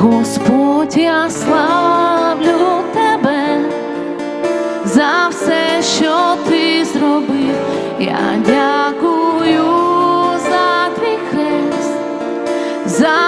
Господь, я славлю тебе за все, що ти зробив. Я дякую за твій хрест. за